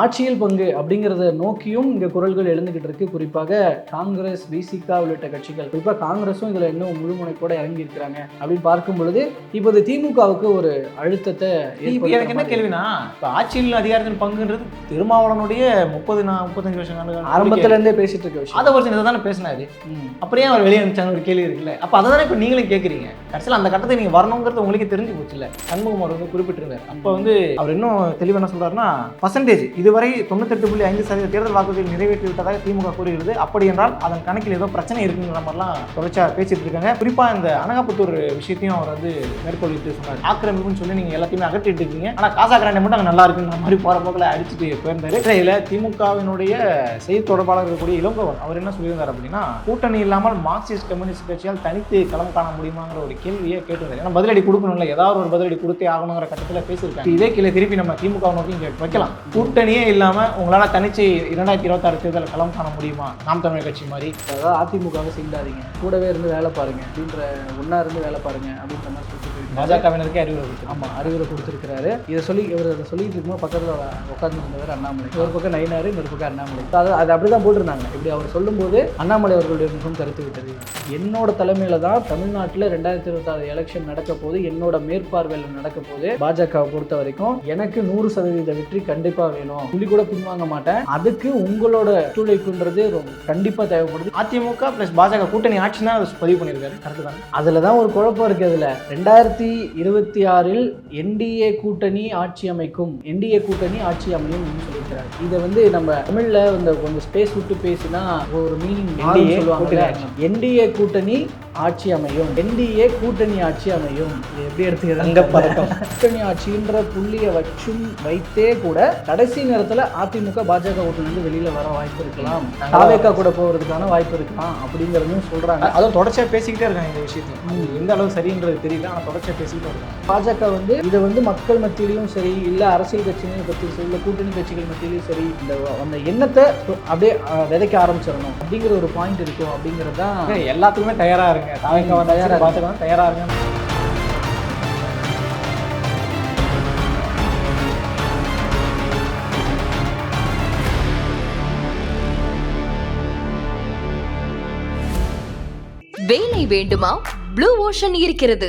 ஆட்சியில் பங்கு அப்படிங்கிறத நோக்கியும் இங்கே குரல்கள் எழுந்துகிட்டு இருக்கு. குறிப்பாக காங்கிரஸ் பிசிகா உள்ளிட்ட கட்சிகள். குறிப்பாக காங்கிரஸும் இதில் இன்னும் முழுமுனைப்போட இறங்கி இருக்கிறாங்க அப்படின்னு பார்க்கும் பொழுது இப்போது திமுகவுக்கு ஒரு அழுத்தத்தை எனக்கு என்ன கேள்வினா இப்போ ஆட்சியில் அதிகாரத்தின் பங்குன்றது திருமாவளவனுடைய முப்பது நா முப்பத்தஞ்சு வருஷம் ஆரம்பத்துல இருந்தே பேசிட்டு இருக்க விஷயம். அதை வருஷம் இதை தானே பேசினாரு. அப்படியே அவர் வெளியே அனுப்பிச்சாங்க ஒரு கேள்வி இருக்குல்ல. அப்போ அதை தானே இப்போ நீங்களும் கேட்குறீங்க கடைசியில் அந்த கட்டத்தை நீங்கள் வரணுங்கிறது உங்களுக்கே தெரிஞ்சு போச்சுல்ல. சண்முகமார் வந்து குறிப்பிட்டிருந்தார். அப்போ வந்து அவர் இன்னும் தெளிவாக என்ன சொல்றாருன்னா பர்சன்டேஜ் இதுவரை தொண்ணூத்தெட்டு புள்ளி ஐந்து சதவீத தேர்தல் வாக்குறுதிகள் நிறைவேற்றிவிட்டதாக திமுக கூறுகிறது. அப்படி என்றால் அதன் கணக்கில் ஏதோ பிரச்சனை இருக்குங்கிற மாதிரிலாம் தொடர்ச்சியாக பேசிட்டு இருக்காங்க. குறிப்பாக இந்த அனகாபுத்தூர் விஷயத்தையும் அவர் வந்து மேற்கொள்ளிட்டு சொன்னார். ஆக்கிரமிப்புன்னு சொல்லி நீங்கள் எல்லாத்தையுமே அகற்றிட்டு இருக்கீங்க. ஆனால் காசா கிராண்டை மட்டும் அங்கே நல்லா இருக்குங்கிற மாதிரி போகிற போக்கில் அடிச்சுட்டு போயிருந்தாரு. இதில் திமுகவினுடைய செய்தி தொடர்பாளர் இருக்கக்கூடிய இளங்கோவன் அவர் என்ன சொல்லியிருந்தார் அப்படின்னா கூட்டணி இல்லாமல் மார்க்சிஸ்ட் கம்யூனிஸ்ட் கட்சியால் தனித்து களம் காண முடியுமாங்கிற ஒரு கேள்வியை கேட்டிருந்தார். ஏன்னா பதிலடி கொடுக்கணும்ல. ஏதாவது ஒரு பதிலடி கொடுத்தே ஆகணுங்கிற கட்டத்தில் பேசியிருக்காங்க. இதே கீழே திருப்பி நம்ம திமுக நோக்கி இங்கே வைக்கலாம். கூட்டணியே இல்லாமல் உங்களால் தனிச்சு இரண்டாயிரத்தி இருபத்தாறு தேர்தலில் களம் காண முடியுமா? நாம் தமிழ் கட்சி மாதிரி. அதாவது அதிமுகவை சீண்டாதீங்க கூடவே இருந்து வேலை பாருங்க. அப்படின்ற ஒன்றா இருந்து வேலை பாருங்க. அப்படின்ற மாதிரி சொல்லிட்டு பாஜகவினருக்கு அறிவுரை கொடுத்து ஆமாம் அறிவுரை கொடுத்துருக்கிறாரு. இதை சொல்லி இவர் அதை சொல்லிட்டு இருக்கும்போது பக்கத்தில் உட்காந்துருந்தவர் அண்ணாமலை. ஒரு பக்கம் நயினாரு இன்னொரு பக்கம் அண்ணாமலை. அது அது அப்படி தான் போட்டிருந்தாங்க. இப்படி அவர் சொல்லும்போது அண்ணாமலை அவர்களுடைய முகம் கருத்து விட்டது. என்னோட தலைமையில் தான் தமிழ்நாட்டில் ரெண்டாயிரத்தி இருபத்தாறு எலெக்ஷன் நடக்க போது என்னோட மேற்பார்வையில் நடக்க போது பாஜகவை பொறுத்த வரைக்கும் எனக்கு நூறு சதவீத வெற்றி கண்டிப்பாக வேணும். புள்ளி கூட பின்வாங்க மாட்டேன். அதுக்கு உங்களோட ஒத்துழைப்புன்றது ரொம்ப கண்டிப்பாக தேவைப்படுது. அதிமுக ப்ளஸ் பாஜக கூட்டணி ஆட்சி தான் பதிவு பண்ணியிருக்காரு. கரெக்டு தான்? அதில் தான் ஒரு குழப்பம் இருக்குது அதில். ரெண்டாயிரத்தி இருபத்தி ஆறில் என்டிஏ கூட்டணி ஆட்சி அமைக்கும். என்டிஏ கூட்டணி ஆட்சி அமையும் சொல்லியிருக்கிறாரு. இதை வந்து நம்ம தமிழில் இந்த கொஞ்சம் ஸ்பேஸ் விட்டு பேசினா ஒரு மீனிங் சொல்லுவாங்க கூட்டணி என்டிஏ கூட்டணி ஆட்சி அமையும். என்டிஏ கூட்டணி ஆட்சி அமையும். எப்படி பதக்கம். கூட்டணி ஆட்சின்ற புள்ளியை வச்சும் வைத்தே கூட கடைசி நேரத்தில் அதிமுக பாஜக ஓட்டுலேருந்து வெளியில வர வாய்ப்பு இருக்கலாம். தாவேக்கா கூட போகிறதுக்கான வாய்ப்பு இருக்கலாம். அப்படிங்கிறதும் சொல்றாங்க. அதுவும் தொடர்ச்சியாக பேசிக்கிட்டே இருக்காங்க இந்த விஷயத்துல. அது எந்த அளவு சரின்றது தெரியல ஆனால் தொடர்ச்சியாக பேசிக்கிட்டே இருக்காங்க. பாஜக வந்து இதை வந்து மக்கள் மத்தியிலையும் சரி இல்லை அரசியல் கட்சிகள் பற்றி சரி இல்லை கூட்டணி கட்சிகள் மத்தியிலையும் சரி இந்த அந்த எண்ணத்தை அப்படியே விதைக்க ஆரம்பிச்சிடணும் அப்படிங்கிற ஒரு பாயிண்ட் இருக்கும் அப்படிங்கிறது தான் எல்லாத்துக்குமே தயாரா இருங்க. தாவேக்கா ம், வந்தாலும் தயாரா சரி, பாஜக வந்து தயாரா இருங்க. வேலை வேண்டுமா? ப்ளூ ஓஷன் இருக்கிறது.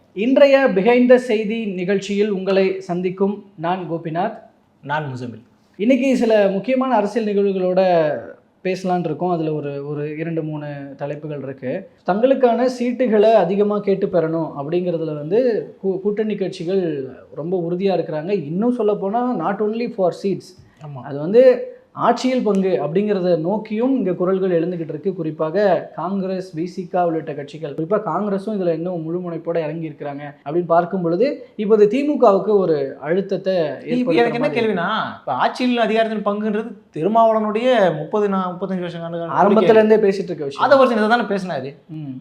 இன்றைய பிஹைண்ட் த செய்தி நிகழ்ச்சியில் உங்களை சந்திக்கும் நான் கோபிநாத். நான் முசமில். இன்னைக்கு சில முக்கியமான அரசியல் நிகழ்வுகளோட பேசலான் இருக்கோம். அதில் ஒரு ஒரு இரண்டு மூணு தலைப்புகள் இருக்குது தங்களுக்கான சீட்டுகளை அதிகமாக கேட்டு பெறணும் அப்படிங்கிறதுல வந்து கூ- கூட்டணி கட்சிகள் ரொம்ப உறுதியாக இருக்கிறாங்க. இன்னும் சொல்லப்போனால் நாட் only ஃபார் சீட்ஸ் ஆமா. அது வந்து ஆட்சியில் பங்கு அப்படிங்கிறத நோக்கியும் இங்கே குரல்கள் எழுந்துகிட்டு இருக்கு. குறிப்பாக காங்கிரஸ் பிசிகா உள்ளிட்ட கட்சிகள். குறிப்பாக காங்கிரஸும் இதில் இன்னும் முழுமுனைப்போட இறங்கி இருக்கிறாங்க அப்படின்னு பார்க்கும் பொழுது இப்போது திமுகவுக்கு ஒரு அழுத்தத்தை இப்ப எனக்கு என்ன கேள்வினா இப்போ ஆட்சியில் அதிகாரத்தின் பங்குன்றது திருமாவளவனுடைய முப்பது நா முப்பத்தஞ்சு வருஷம் ஆரம்பத்துல இருந்தே பேசிட்டு இருக்க விஷயம். அதை வருஷம் இதை தானே பேசினாரு.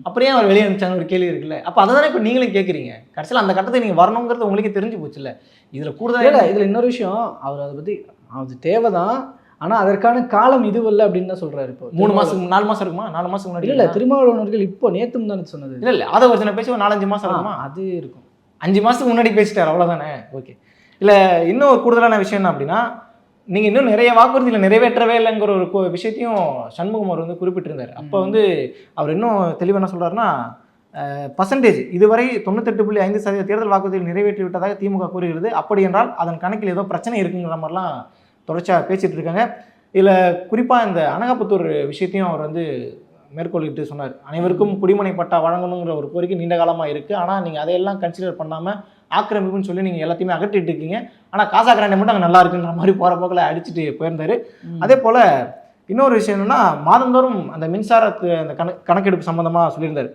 அப்படியே அவர் வெளியே அனுப்பிச்சாங்க ஒரு கேள்வி இருக்குல்ல. அப்போ அதை தானே இப்போ நீங்களும் கேட்குறீங்க கடைசியில் அந்த கட்டத்தை நீங்கள் வரணுங்கிறது உங்களுக்கே தெரிஞ்சு போச்சுல்ல. இதில் இல்ல, கூடுதல் இல்ல இதுல இன்னொரு விஷயம். அவர் அதை பத்தி அது தேவைதான். ஆனா அதற்கான காலம் இதுவல்ல அப்படின்னு தான் சொல்றாரு இப்போ. மூணு மாசம் நாலு மாசம் இருக்குமா? நாலு மாசம் முன்னாடி இல்ல திருமாவளவர்கள் இப்போ நேத்தும் தானே சொன்னது. இல்ல இல்ல அதை வருஷம் பேசி ஒரு நாலஞ்சு மாசம் இருக்குமா? ஆ, அது இருக்கும். அஞ்சு மாதத்துக்கு முன்னாடி பேசிட்டார் அவ்வளோதானே ஓகே. இல்லை இன்னும் ஒரு கூடுதலான விஷயம் என்ன அப்படின்னா நீங்கள் இன்னும் நிறைய வாக்குறுதியில் நிறைவேற்றவே இல்லைங்கிற ஒரு விஷயத்தையும் சண்முகமார் வந்து குறிப்பிட்டிருந்தார். அப்போ வந்து அவர் இன்னும் தெளிவாக என்ன சொல்கிறாருன்னா பர்சன்டேஜ் இதுவரை தொண்ணூத்தெட்டு புள்ளி ஐந்து சதவீத தேர்தல் வாக்குறுதிகள் நிறைவேற்றி விட்டதாக திமுக கூறுகிறது. அப்படி என்றால் அதன் கணக்கில் ஏதோ பிரச்சனை இருக்குங்கிற மாதிரிலாம் தொடர்ச்சியாக பேசிட்டு இருக்காங்க. இதில் குறிப்பாக இந்த அனகாபுத்தூர் விஷயத்தையும் அவர் வந்து மேற்கொள்ளிட்டு சொன்னார். அனைவருக்கும் குடிமனை பட்டா வழங்கணுங்கிற ஒரு கோரிக்கை நீண்ட காலமாக இருக்குது ஆனால் நீங்கள் அதையெல்லாம் கன்சிடர் பண்ணாமல் ஆக்கிரமிப்புன்னு சொல்லி நீங்கள் எல்லாத்தையுமே அகற்றிட்டு இருக்கீங்க. ஆனால் காசா கிராண்டை மட்டும் அங்கே நல்லா இருக்குன்ற மாதிரி போகிற போக்கில் அடிச்சுட்டு போயிருந்தாரு. அதே போல் இன்னொரு விஷயம் என்னென்னா மாதந்தோறும் அந்த மின்சாரத்து அந்த கணக்கு கணக்கெடுப்பு சம்மந்தமாக சொல்லியிருந்தார்.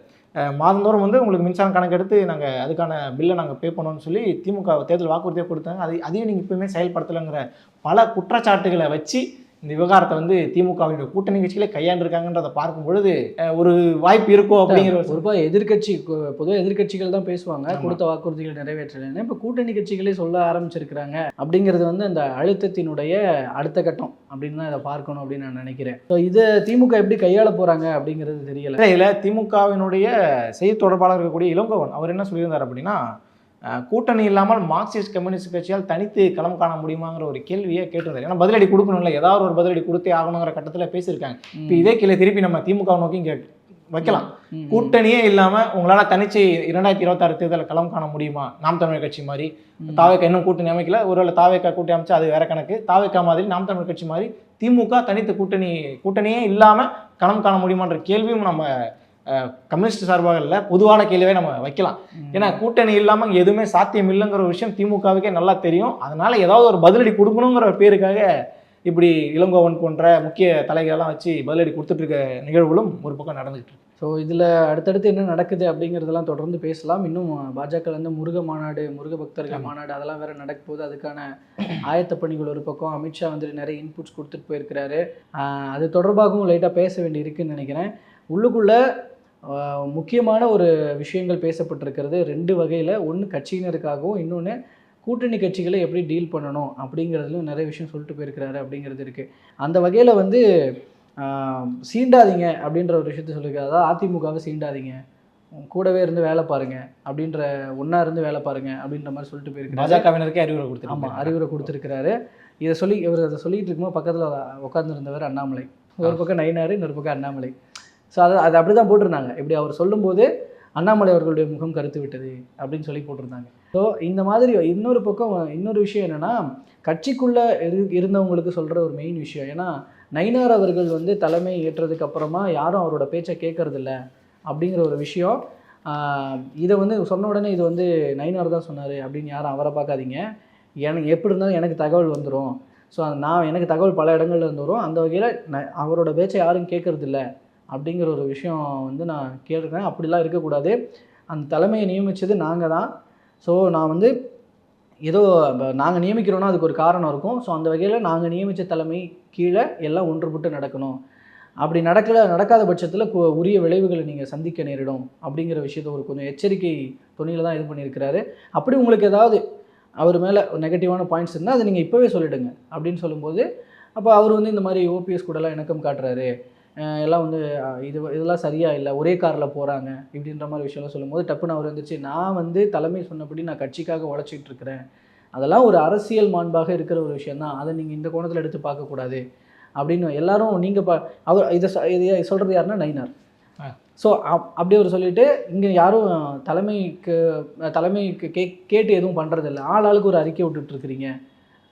மாதந்தோறும் வந்து உங்களுக்கு மின்சாரம் கணக்கெடுத்து நாங்கள் அதுக்கான பில்லை நாங்கள் பே பண்ணோம்னு சொல்லி திமுக தேர்தல் வாக்குறுதியாக கொடுத்தாங்க. அதை அதையும் நீங்கள் இப்போயுமே செயல்படுத்தலைங்கிற பல குற்றச்சாட்டுகளை வச்சு இந்த விவகாரத்தை வந்து திமுகவினுடைய கூட்டணி கட்சிகளே கையாண்டிருக்காங்கன்றதை பார்க்கும் பொழுது ஒரு வாய்ப்பு இருக்கோ அப்படிங்கிற ஒரு பொதுவாக எதிர்க்கட்சி பொதுவாக எதிர்க்கட்சிகள் தான் பேசுவாங்க. கொடுத்த வாக்குறுதிகள் நிறைவேற்றலைன்னு. இப்போ கூட்டணி கட்சிகளே சொல்ல ஆரம்பிச்சிருக்கிறாங்க அப்படிங்கிறது வந்து அந்த அழுத்தத்தினுடைய அடுத்த கட்டம் அப்படின்னு தான் இதை பார்க்கணும் அப்படின்னு நான் நினைக்கிறேன். ஸோ இதை திமுக எப்படி கையாள போறாங்க அப்படிங்கிறது தெரியல. இதுல திமுகவினுடைய செய்தி தொடர்பாளர் இருக்கக்கூடிய இளங்கோவன் அவர் என்ன சொல்லியிருந்தார் அப்படின்னா கூட்டணி இல்லாமல் மார்க்சிஸ்ட் கம்யூனிஸ்ட் கட்சியால் தனித்து களம் காண முடியுமாங்கிற ஒரு கேள்வியை கேட்டிருந்தார் ஏன்னா பதிலடி கொடுக்கணும்ல. ஏதாவது ஒரு பதிலடி கொடுத்தே ஆகணுங்கிற கட்டத்தில் பேசியிருக்காங்க. இப்போ இதே கேள்வி திருப்பி நம்ம திமுக நோக்கி கே வைக்கலாம். கூட்டணியே இல்லாம உங்களால தனிச்சு இரண்டாயிரத்தி இருபத்தாறு தேர்தலில் களம் காண முடியுமா? நாம் தமிழர் கட்சி மாதிரி. தாவேக்கா இன்னும் கூட்டணி அமைக்கல. ஒருவேளை தாவேக்கா கூட்டணி அமைச்சா அது வேற கணக்கு. தாவேக்கா மாதிரி நாம் தமிழர் கட்சி மாதிரி திமுக தனித்து கூட்டணி கூட்டணியே இல்லாம களம் காண முடியுமான்ற கேள்வியும் நம்ம கம்யூனிஸ்ட் சார்பாக இல்லை பொதுவான கேள்வியை நம்ம வைக்கலாம். ஏன்னா கூட்டணி இல்லாம இங்க எதுவுமே சாத்தியம் இல்லைங்கிற ஒரு விஷயம் திமுகவுக்கே நல்லா தெரியும். அதனால ஏதாவது ஒரு பதிலடி கொடுக்கணுங்கிற ஒரு பேருக்காக இப்படி இளங்கோவன் போன்ற முக்கிய தலைகளெல்லாம் வச்சு பதிலடி கொடுத்துட்டு இருக்க நிகழ்வுகளும் ஒரு பக்கம் நடந்துகிட்டு இருக்கு. ஸோ இதில் அடுத்தடுத்து என்ன நடக்குது அப்படிங்கிறதெல்லாம் தொடர்ந்து பேசலாம். இன்னும் பாஜக வந்து முருக மாநாடு முருக பக்தர்கள். மாநாடு அதெல்லாம் வேற நடக்க போகுது. அதுக்கான ஆயத்த பணிகள் ஒரு பக்கம். அமித்ஷா வந்துட்டு நிறைய இன்புட்ஸ் கொடுத்துட்டு போயிருக்கிறாரு. அது தொடர்பாகவும் லைட்டாக பேச வேண்டி இருக்குன்னு நினைக்கிறேன். உள்ளுக்குள்ள முக்கியமான ஒரு விஷயங்கள் பேசப்பட்டிருக்கிறது. ரெண்டு வகையில். ஒன்று கட்சியினருக்காகவும் இன்னொன்று கூட்டணி கட்சிகளை எப்படி டீல் பண்ணணும் அப்படிங்கிறதுலையும் நிறைய விஷயம் சொல்லிட்டு போயிருக்கிறாரு அப்படிங்கிறது இருக்குது அந்த வகையில் வந்து சீண்டாதீங்க அப்படின்ற ஒரு விஷயத்த சொல்லியிருக்காரு. அதாவது அதிமுகவை சீண்டாதீங்க. கூடவே இருந்து வேலை பாருங்க. அப்படின்ற ஒன்றா இருந்து வேலை பாருங்க அப்படின்ற மாதிரி சொல்லிட்டு போயிருக்காரு பாஜகவினருக்கே அறிவுரை ஆமாம் கொடுத்துருக்காங்க அறிவுரை கொடுத்துருக்கிறாரு. இதை சொல்லி இவர் அதை சொல்லிட்டு இருக்கும்போது பக்கத்தில் உட்காந்துருந்தவர் அண்ணாமலை. ஒரு பக்கம் நயினார் இன்னொரு பக்கம் அண்ணாமலை. ஸோ அது அது அப்படி தான் போட்டிருந்தாங்க. இப்படி அவர் சொல்லும்போது அண்ணாமலை அவர்களுடைய முகம் கருத்து விட்டது அப்படின்னு சொல்லி போட்டிருந்தாங்க. ஸோ இந்த மாதிரி இன்னொரு பக்கம் இன்னொரு விஷயம் என்னென்னா கட்சிக்குள்ளே இரு இருந்தவங்களுக்கு சொல்கிற ஒரு மெயின் விஷயம். ஏன்னா நயினார் அவர்கள் வந்து தலைமை ஏற்றதுக்கு அப்புறமா யாரும் அவரோட பேச்சை கேட்கறதில்ல அப்படிங்கிற ஒரு விஷயம். இதை வந்து சொன்ன உடனே இது வந்து நயினார் தான் சொன்னார் அப்படின்னு யாரும் அவரை பார்க்காதீங்க. எனக்கு எப்படி இருந்தாலும் எனக்கு தகவல் வந்துடும் ஸோ நான் எனக்கு தகவல் பல இடங்கள்ல இருந்து வரும். அந்த வகையில் ந- அவரோட பேச்சை யாரும் கேட்கறதில்ல. அப்படிங்கிற ஒரு விஷயம் வந்து நான் கேட்டிருக்கேன் அப்படிலாம் இருக்கக்கூடாது. அந்த தலைமையை நியமித்தது நாங்கள் தான். ஸோ நான் வந்து ஏதோ நாங்கள் நியமிக்கிறோன்னா அதுக்கு ஒரு காரணம் இருக்கும். ஸோ அந்த வகையில் நாங்கள் நியமித்த தலைமை கீழே எல்லாம் ஒன்றுபட்டு நடக்கணும். அப்படி நடக்கல நடக்காத பட்சத்தில் உரிய விளைவுகளை நீங்கள் சந்திக்க நேரிடும் அப்படிங்கிற விஷயத்த ஒரு கொஞ்சம் எச்சரிக்கை துணியில் தான் இது பண்ணியிருக்கிறாரு. அப்படி உங்களுக்கு ஏதாவது அவர் மேலே நெகட்டிவான பாயிண்ட்ஸ் இருந்தால் அதை நீங்கள் இப்போவே சொல்லிடுங்க அப்படின்னு சொல்லும்போது அப்போ அவர் வந்து இந்த மாதிரி ஓபிஎஸ் கூடலாம் இணக்கம் காட்டுறாரு. எல்லாம் வந்து இது இதெல்லாம் சரியா இல்லை ஒரே காரில் போகிறாங்க இப்படின்ற மாதிரி விஷயம்லாம் சொல்லும்போது டப்புன்னு அவர் வந்துச்சு நான் வந்து தலைமை சொன்னபடி நான் கட்சிக்காக உழைச்சிட்டு இருக்கிறேன். அதெல்லாம் ஒரு அரசியல் மாண்பாக இருக்கிற ஒரு விஷயம் தான் அதை நீங்கள் இந்த கோணத்தில் எடுத்து பார்க்கக்கூடாது அப்படின்னு எல்லாரும் நீங்கள் பா அவர் இதை இதை சொல்கிறது யாருன்னா நயினார். ஆ. ஸோ அப்படி அவர் சொல்லிட்டு இங்கே யாரும் தலைமைக்கு தலைமைக்கு கே கேட்டு எதுவும் பண்ணுறதில்ல ஆள் ஆளுக்கு ஒரு அறிக்கை விட்டுட்டு இருக்கிறீங்க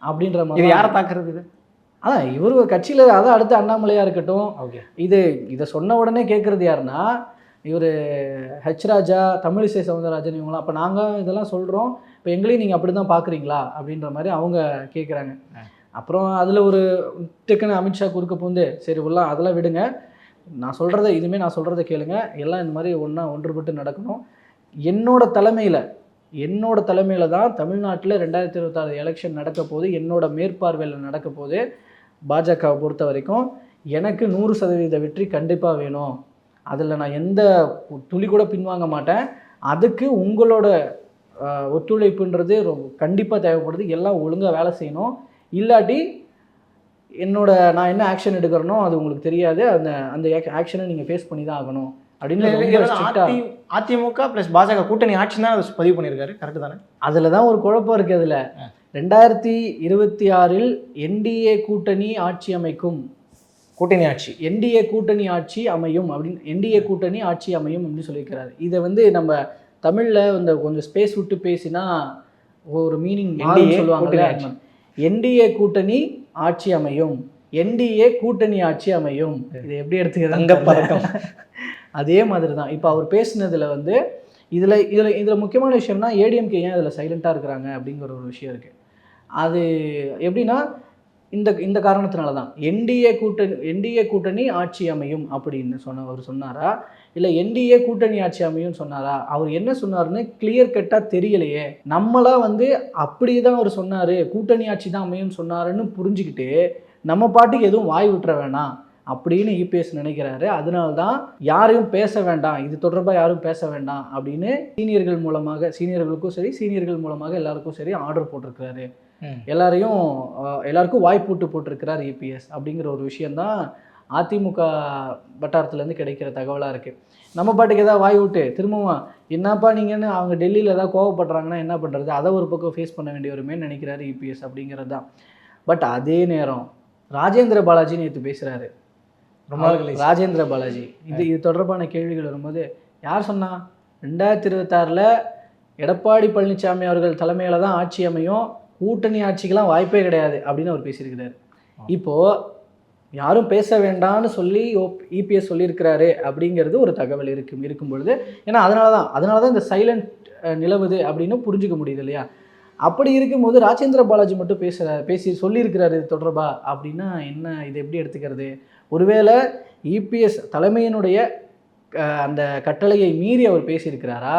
அப்படின்ற மாதிரி யாரை தாக்குறது இது? அதான் இவர் கட்சியில் அதான் அடுத்து அண்ணாமலையாக இருக்கட்டும். ஓகே. இது இதை சொன்ன உடனே கேட்குறது யாருன்னா இவர் ஹெச் ராஜா தமிழிசை சவுந்தரராஜன் இவங்களாம் அப்போ நாங்கள் இதெல்லாம் சொல்கிறோம் இப்போ எங்களையும் நீங்கள் அப்படி தான் பார்க்குறீங்களா அப்படின்ற மாதிரி அவங்க கேட்குறாங்க அப்புறம் அதில் ஒரு டக்குன்னு அமித்ஷா குறுக்க பூந்து சரி உள்ள அதெல்லாம் விடுங்க. நான் சொல்கிறத இதுவுமே நான் சொல்கிறத கேளுங்க. எல்லாம் இந்த மாதிரி ஒன்றா ஒன்றுபட்டு நடக்கணும். என்னோட தலைமையில் என்னோட தலைமையில் தான் தமிழ்நாட்டில் ரெண்டாயிரத்தி இருபத்தாறு எலெக்ஷன் நடக்க போகுது. என்னோட மேற்பார்வையில் நடக்க போகுது. பாஜகவை பொறுத்த வரைக்கும் எனக்கு நூறு சதவீத வெற்றி கண்டிப்பாக வேணும். அதில் நான் எந்த துளி கூட பின்வாங்க மாட்டேன். அதுக்கு உங்களோட ஒத்துழைப்புன்றது ரொம்ப கண்டிப்பாக தேவைப்படுது. எல்லாம் ஒழுங்காக வேலை செய்யணும். இல்லாட்டி என்னோட நான் என்ன ஆக்ஷன் எடுக்கிறனோ அது உங்களுக்கு தெரியாது. அந்த அந்த ஆக்ஷனை நீங்கள் ஃபேஸ் பண்ணி தான் ஆகணும். அப்படின்னு அதிமுக பிளஸ் பாஜக கூட்டணி ஆட்சி தான் பதிவு பண்ணியிருக்காரு? கரெக்ட் தானே? அதில் தான் ஒரு குழப்பம் இருக்குது அதில். ரெண்டாயிரத்தி இருபத்தி ஆறில் என்டிஏ கூட்டணி ஆட்சி அமைக்கும். கூட்டணி ஆட்சி. என்டிஏ கூட்டணி ஆட்சி அமையும் அப்படின்னு என்டிஏ கூட்டணி ஆட்சி அமையும் அப்படின்னு சொல்லியிருக்கிறாரு. இதை வந்து நம்ம தமிழில் இந்த கொஞ்சம் ஸ்பேஸ் விட்டு பேசினா ஒரு மீனிங் NDA சொல்லுவாங்க. என்டிஏ கூட்டணி ஆட்சி அமையும். என்டிஏ கூட்டணி ஆட்சி அமையும். இதை எப்படி எடுத்துக்கிறது தங்கப்பதக்கம். அதே மாதிரி தான் இப்போ அவர் பேசினதுல வந்து இதில் இதில் இதில் முக்கியமான விஷயம்னா ஏடிஎம்கே ஏன் இதில் சைலண்ட்டாக இருக்கிறாங்க அப்படிங்கிற ஒரு விஷயம் இருக்குது அது எப்படின்னா இந்த இந்த காரணத்தினால தான் என்டிஏ கூட்டணி என்டிஏ கூட்டணி ஆட்சி அமையும் அப்படின்னு சொன்ன அவர் சொன்னாரா? இல்லை என்டிஏ கூட்டணி ஆட்சி அமையும் சொன்னாரா? அவர் என்ன சொன்னார்னு கிளியர் கட்டாக தெரியலையே. நம்மளா வந்து அப்படி தான் அவர் சொன்னார். கூட்டணி ஆட்சி தான் அமையும் சொன்னாருன்னு புரிஞ்சுக்கிட்டு நம்ம பாட்டுக்கு எதுவும் வாய் விட்டுற வேணாம். அப்படின்னு இபிஎஸ் நினைக்கிறாரு. அதனால தான் யாரையும் பேச வேண்டாம் இது தொடர்பாக யாரும் பேச வேண்டாம் அப்படின்னு சீனியர்கள் மூலமாக சீனியர்களுக்கும் சரி சீனியர்கள் மூலமாக எல்லாருக்கும் சரி ஆர்டர் போட்டிருக்கிறாரு. எல்லாரையும் எல்லாருக்கும் வாய்ப்பூட்டு போட்டிருக்கிறார் இபிஎஸ் அப்படிங்கிற ஒரு விஷயந்தான் அதிமுக வட்டாரத்துலேருந்து கிடைக்கிற தகவலாக இருக்குது நம்ம பாட்டுக்கு ஏதாவது வாய் விட்டு திரும்பவும் என்னப்பா நீங்கன்னு அவங்க டெல்லியில் ஏதாவது கோவப்படுறாங்கன்னா என்ன பண்ணுறது அதை ஒரு பக்கம் ஃபேஸ் பண்ண வேண்டிய வருமே நினைக்கிறாரு இபிஎஸ் அப்படிங்கிறது தான் பட் அதே நேரம் ராஜேந்திர பாலாஜி நேற்று பேசுகிறாரு ரொம்ப. ராஜேந்திர பாலாஜி. இது இது தொடர்பான கேள்விகள் வரும்போது யார் சொன்னா ரெண்டாயிரத்தி இருபத்தாறில் எடப்பாடி பழனிசாமி அவர்கள் தலைமையில் தான் ஆட்சி அமையும். கூட்டணி ஆட்சிக்கெல்லாம் வாய்ப்பே கிடையாது அப்படின்னு அவர் பேசியிருக்கிறாரு. இப்போ யாரும் பேச வேண்டாம்னு சொல்லி இபிஎஸ் சொல்லியிருக்கிறாரு அப்படிங்கிறது ஒரு தகவல் இருக்கும் இருக்கும் பொழுது ஏன்னா அதனால தான் அதனால தான் இந்த சைலண்ட் நிலவுது அப்படின்னு புரிஞ்சுக்க முடியுது இல்லையா? அப்படி இருக்கும்போது ராஜேந்திர பாலாஜி மட்டும் பேசுகிற பேசி சொல்லியிருக்கிறாரு இது தொடர்பா? அப்படின்னா என்ன இது எப்படி எடுத்துக்கிறது? ஒருவேளை இபிஎஸ் தலைமையினுடைய அஹ், அந்த கட்டளையை மீறி அவர் பேசியிருக்கிறாரா?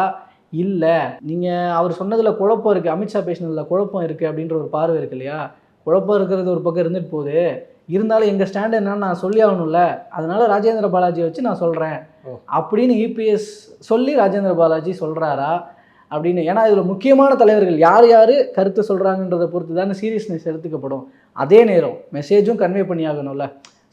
இல்லை. நீங்கள் அவர் சொன்னதில் குழப்பம் இருக்குது அமித்ஷா பேசினதில் குழப்பம் இருக்குது அப்படின்ற ஒரு பார்வை இருக்கு இல்லையா? குழப்பம் இருக்கிறது ஒரு பக்கம் இருந்துட்டு போகுது. இருந்தாலும் எங்கள் ஸ்டாண்ட் என்னன்னு நான் சொல்லி ஆகணும்ல. அதனால ராஜேந்திர பாலாஜியை வச்சு நான் சொல்கிறேன். அப்படின்னு இபிஎஸ் சொல்லி ராஜேந்திர பாலாஜி சொல்கிறாரா அப்படின்னு. ஏன்னா இதில் முக்கியமான தலைவர்கள் யார் யார் கருத்து சொல்கிறாங்கன்றதை பொறுத்து தானே சீரியஸ்னஸ் எடுத்துக்கப்படும். அதே நேரம் மெசேஜும் கன்வே பண்ணி ஆகணும்ல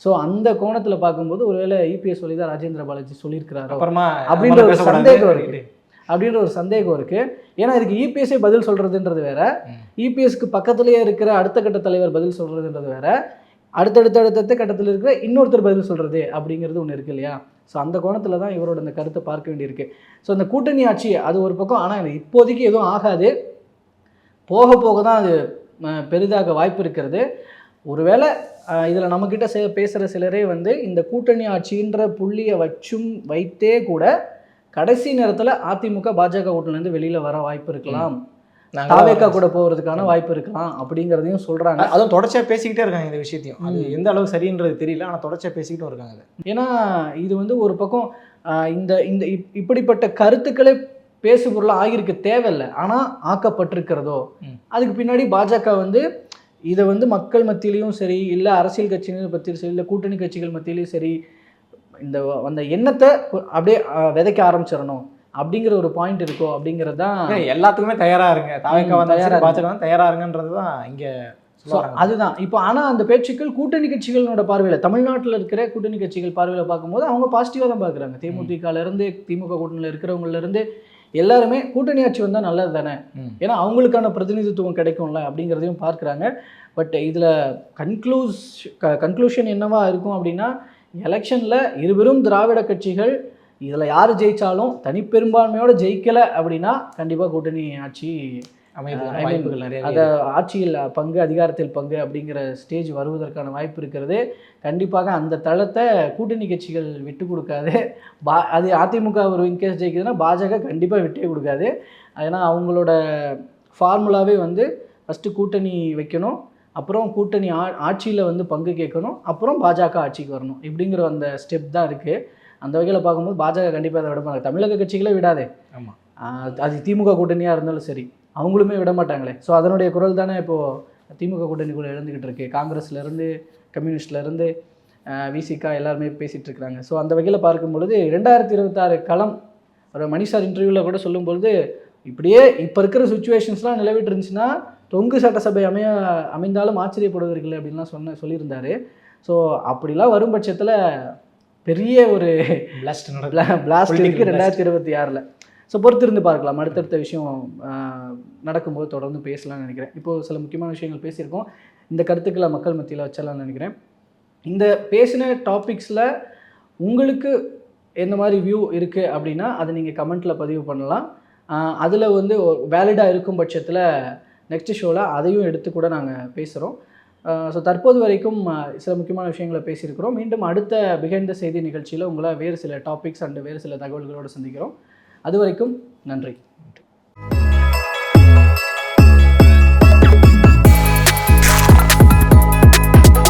ஸோ அந்த கோணத்தில் பார்க்கும்போது ஒருவேளை இபிஎஸ் சொல்லி தான் ராஜேந்திர பாலாஜி சொல்லியிருக்கிறாரோ? அப்புறமா அப்படின்ற ஒரு. சந்தேகம் இருக்கு. அப்படின்ற ஒரு சந்தேகம் இருக்கு. ஏன்னா இதுக்கு இபிஎஸ்ஸே பதில் சொல்றதுன்றது வேற. இபிஎஸ்க்கு பக்கத்திலேயே இருக்கிற அடுத்த கட்ட தலைவர் பதில் சொல்றதுன்றது வேற. அடுத்தடுத்த அடுத்தடுத்த கட்டத்தில் இருக்கிற இன்னொருத்தர் பதில் சொல்றது அப்படிங்கிறது ஒன்று இருக்கு இல்லையா? ஸோ அந்த கோணத்தில் தான் இவரோட இந்த கருத்தை பார்க்க வேண்டியிருக்கு. ஸோ இந்த கூட்டணி ஆட்சி அது ஒரு பக்கம். ஆனால் இப்போதைக்கு எதுவும் ஆகாது. போக போக தான் அது பெரிதாக வாய்ப்பு இருக்கிறது. ஒருவேளை இதில் நம்மக்கிட்ட சே பேசுகிற சிலரே வந்து இந்த கூட்டணி ஆட்சின்ற புள்ளியை வச்சும் வைத்தே கூட கடைசி நேரத்தில் அதிமுக பாஜக கூட்டணிலேருந்து வெளியில் வர வாய்ப்பு இருக்கலாம். தாவேக்கா கூட போகிறதுக்கான வாய்ப்பு இருக்கலாம் அப்படிங்கிறதையும் சொல்கிறாங்க அதுவும் தொடர்ச்சியா பேசிக்கிட்டே இருக்காங்க இந்த விஷயத்தையும். அது எந்த அளவு சரின்றது தெரியல ஆனா தொடர்ச்சியா பேசிக்கிட்டும் இருக்காங்க அது. ஏன்னா இது வந்து ஒரு பக்கம் இந்த இந்த இப்- இப்படிப்பட்ட கருத்துக்களே பேசு பொருளாக ஆகியிருக்க தேவையில்லை. ஆனால் ஆக்கப்பட்டிருக்கிறதோ. அதுக்கு பின்னாடி பாஜக வந்து இதை வந்து மக்கள் மத்தியிலையும் சரி இல்லை அரசியல் கட்சிகள் மத்தியிலும் சரி இல்லை கூட்டணி கட்சிகள் மத்தியிலையும் சரி இந்த அந்த எண்ணத்தை அப்படியே விதைக்க ஆரம்பிச்சிடணும் அப்படிங்கிற ஒரு பாயிண்ட் இருக்கோ அப்படிங்கிறது தான் எல்லாத்துக்குமே தயாரா இருங்க. தாவேக்கா ம், வந்தா தயாரா சரி இருங்க. பாஜக வந்து தயாரா இருங்கன்றது தான் இங்க ஸோ அதுதான். இப்போ ஆனால் அந்த பேச்சுக்கள் கூட்டணி கட்சிகளோட பார்வையில் தமிழ்நாட்டில் இருக்கிற கூட்டணி கட்சிகள் பார்வையில் பார்க்கும்போது அவங்க பாசிட்டிவாக தான் பார்க்குறாங்க. தேமுதிகலேருந்து திமுக கூட்டணியில் இருக்கிறவங்கலேருந்து எல்லாருமே கூட்டணி ஆட்சி வந்தால் நல்லது தானே. ஏன்னா அவங்களுக்கான பிரதிநிதித்துவம் கிடைக்கும்ல அப்படிங்கிறதையும் பார்க்குறாங்க பட் இதில் கன்க்ளூஸ் கன்க்ளூஷன் என்னவா இருக்கும் அப்படின்னா எலெக்ஷனில் இருவரும் திராவிட கட்சிகள் இதில் யார் ஜெயிச்சாலும் தனிப்பெரும்பான்மையோட ஜெயிக்கலை அப்படின்னா கண்டிப்பாக கூட்டணி ஆட்சி வாய்ப்புகள் நிறைய அதை ஆட்சியில் பங்கு அதிகாரத்தில் பங்கு அப்படிங்கிற ஸ்டேஜ் வருவதற்கான வாய்ப்பு இருக்கிறது. கண்டிப்பாக அந்த தளத்தை கூட்டணி கட்சிகள் விட்டு கொடுக்காது. பா அது அதிமுக ஒரு இன்கேஸ் ஜெயிக்குதுன்னா பாஜக கண்டிப்பாக விட்டே கொடுக்காது. ஏன்னா அவங்களோட ஃபார்முலாவே வந்து ஃபஸ்ட்டு கூட்டணி வைக்கணும் அப்புறம் கூட்டணி ஆ ஆட்சியில் வந்து பங்கு கேட்கணும் அப்புறம் பாஜக ஆட்சிக்கு வரணும் இப்படிங்கிற அந்த ஸ்டெப் தான் இருக்குது அந்த வகையில் பார்க்கும்போது பாஜக கண்டிப்பாக அதை விட மாட்டாங்க. தமிழக கட்சிகளே விடாதே. ஆமா. ஆஹ் அது திமுக கூட்டணியாக இருந்தாலும் சரி. அவங்களுமே விட மாட்டாங்களே ஸோ அதனுடைய குரல் தானே இப்போது திமுக கூட்டணிக்குள்ளே எழுந்துக்கிட்டு இருக்கு. காங்கிரஸ்லேருந்து கம்யூனிஸ்ட்லேருந்து விசிகா எல்லாருமே பேசிகிட்டு இருக்கிறாங்க. ஸோ அந்த வகையில் பார்க்கும் பொழுது ரெண்டாயிரத்தி இருபத்தாறு களம் ஒரு மணிஷார் இன்டர்வியூவில் கூட சொல்லும் பொழுது இப்படியே இப்போ இருக்கிற சுச்சுவேஷன்ஸ்லாம் நிலவிட்டு இருந்துச்சுன்னா தொங்கு சட்டசபை அமைய அமைந்தாலும் ஆச்சரியப்படுவதில்லை அப்படின்லாம் சொன்ன சொல்லியிருந்தாரு. ஸோ அப்படிலாம் வரும் பட்சத்தில் பெரிய ஒரு பிளாஸ்ட் பிளாஸ்ட் Political இருக்கு blast. ரெண்டாயிரத்தி இருபத்தி ஆறில். ஸோ பொறுத்திருந்து பார்க்கலாம். அடுத்தடுத்த விஷயம் நடக்கும்போது தொடர்ந்து பேசலாம்னு நினைக்கிறேன். இப்போது சில முக்கியமான விஷயங்கள் பேசியிருக்கோம். இந்த கருத்துக்களை மக்கள் மத்தியில் வச்சலாம்னு நினைக்கிறேன். இந்த பேசின டாபிக்ஸில் உங்களுக்கு எந்த மாதிரி வியூ இருக்குது அப்படின்னா அதை நீங்கள் கமெண்ட்டில் பதிவு பண்ணலாம். அதில் வந்து வேலிடாக இருக்கும் பட்சத்தில் நெக்ஸ்ட் ஷோவில் அதையும் எடுத்து கூட நாங்கள் பேசுகிறோம் ஸோ தற்போது வரைக்கும் சில முக்கியமான விஷயங்களை பேசியிருக்கிறோம். மீண்டும் அடுத்த பிகைண்ட் செய்தி நிகழ்ச்சியில் உங்களை வேறு சில டாபிக்ஸ் அண்டு வேறு சில தகவல்களோடு சந்திக்கிறோம். அது வரைக்கும் நன்றி.